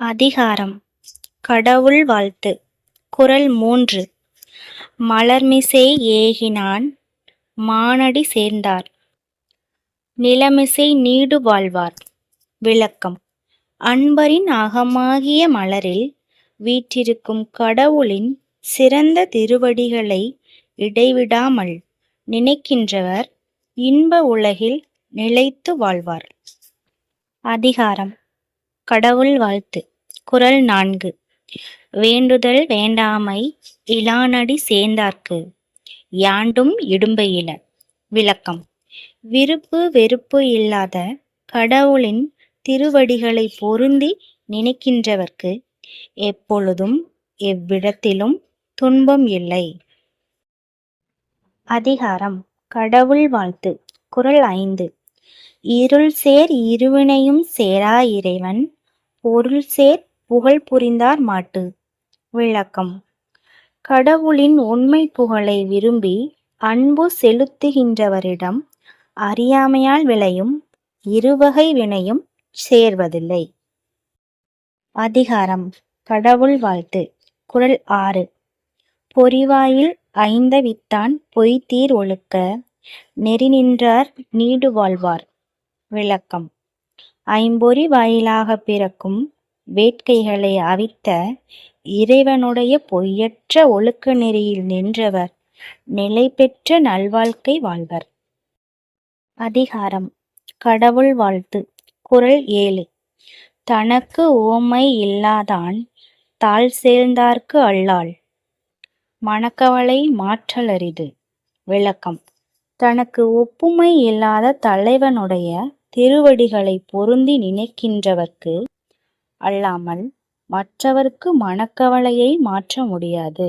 அதிகாரம். கடவுள் வாழ்த்து. குறள் மூன்று. மலர்மிசை ஏகினான் மானடி சேர்ந்தார். நிலமிசை நீடு வாழ்வார். விளக்கம். அன்பரின் அகமாகிய மலரில் வீற்றிருக்கும் கடவுளின் சிறந்த திருவடிகளை இடைவிடாமல் நினைக்கின்றவர் இன்ப உலகில் நிலைத்து வாழ்வார். அதிகாரம். கடவுள் வாழ்த்து. குரல் நான்கு. வேண்டுதல் வேண்டாமை இலானடி சேர்ந்தார்க்கு. யாண்டும் இடும்பையில விளக்கம். விருப்பு வெறுப்பு இல்லாத கடவுளின் திருவடிகளை பொருந்தி நினைக்கின்றவர்க்கு எப்பொழுதும் எவ்விடத்திலும் துன்பம் இல்லை. அதிகாரம். கடவுள் வாழ்த்து. குரல் ஐந்து. இருள் சேர் இருவினையும் சேரா இறைவன் பொருள் சேர் புகழ் புரிந்தார் மாட்டு. விளக்கம். கடவுளின் உண்மை புகழை விரும்பி அன்பு செலுத்துகின்றவரிடம் அறியாமையால் விளையும் இருவகை வினையும் சேர்வதில்லை. அதிகாரம். கடவுள் வாழ்த்து. குரல் ஆறு. பொறிவாயில் ஐந்தவித்தான் பொய்த்தீர் ஒழுக்க நெறி நின்றார் நீடு வாழ்வார். விளக்கம். ஐம்பொறி வாயிலாக பிறக்கும் வேட்கைகளை அவித்த இறைவனுடைய பொய்யற்ற ஒழுக்க நெறியில் நின்றவர் நிலை பெற்ற நல்வாழ்க்கை வாழ்வர். அதிகாரம். கடவுள் வாழ்த்து. குறள் ஏழு. தனக்கு உவமை இல்லாதான் தாழ் சேர்ந்தார்க்கு அல்லாள். மனக்கவலை மாற்றல் அரிது விளக்கம். தனக்கு ஒப்புமை இல்லாத தலைவனுடைய திருவடிகளை பொருந்தி நினைக்கின்றவர்க்கு அல்லாமல் மற்றவர்க்கு மனக்கவலையை மாற்ற முடியாது.